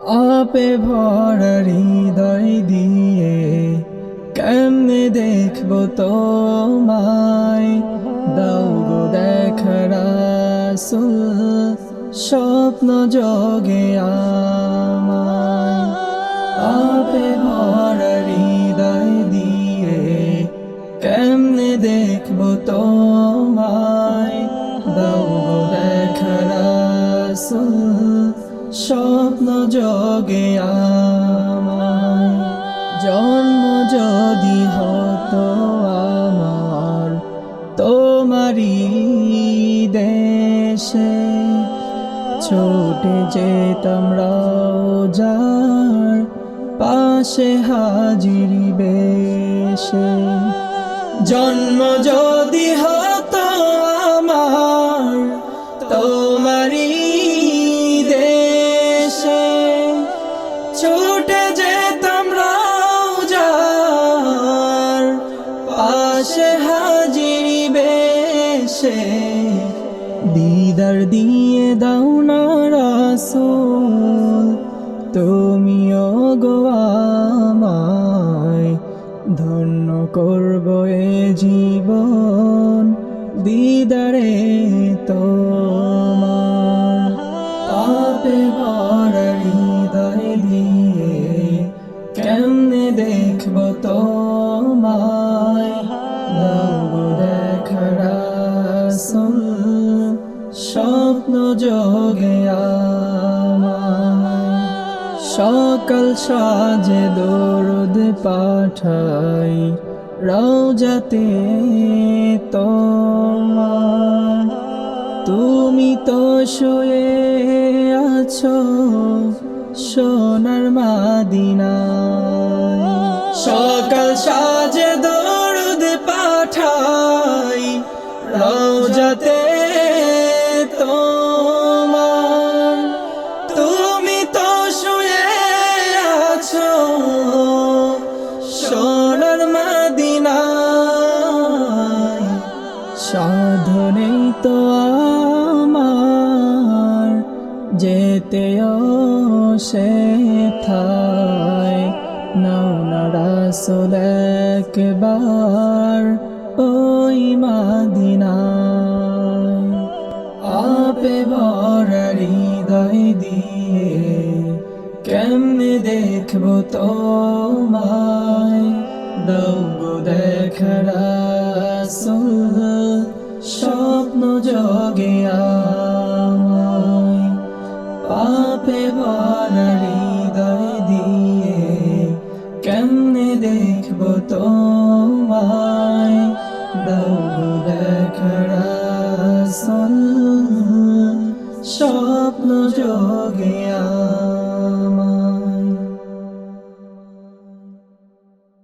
আপে ভরা হৃদয় দিয়ে কেমনে দেখব তোমায় দাও গো দেখার স্বপ্ন যোগে আমায় আপে ভরা হৃদয় দিয়ে কেমনে দেখব তোমায় দাও গো দেখার আসল স্বপ্ন যোগে আমায় জন্ম যদি হতো আমার, তোমারই দেশে ছোটে যেতাম যার পাশে হাজিরি বেশে, জন্ম যদি হতো পাশে হাজিরি বেশে, দিদার দিয়ে দাও না রাসূল তুমিও গো আমায় ধন্য করব এ জীবন, দিদারে তোমার পাপে ভরা হৃদয় দিয়ে, কেমনে দেখব তোমায় সকাল সাজে দরদ পাঠাই, রওজাতে তোমার। তুমি তো শুয়ে আছো সোনার মাদিনা সকাল সাজে দরদ পাঠাই, রওজাতে সাধনে তো আমার যেতেও সে থায়। নাও না রাসুল একবার ওই মাদিনায়। আপে ভরা হৃদয় দিয়ে কেমনে দেখব তোমায়? দাও গো দেখার আসল স্বপ্ন যোগে আমায়। পাপে ভরা হৃদয় দিয়ে কেমনে দেখব তোমায়? দাও গো দেখার স্বপ্ন যোগে আমায়।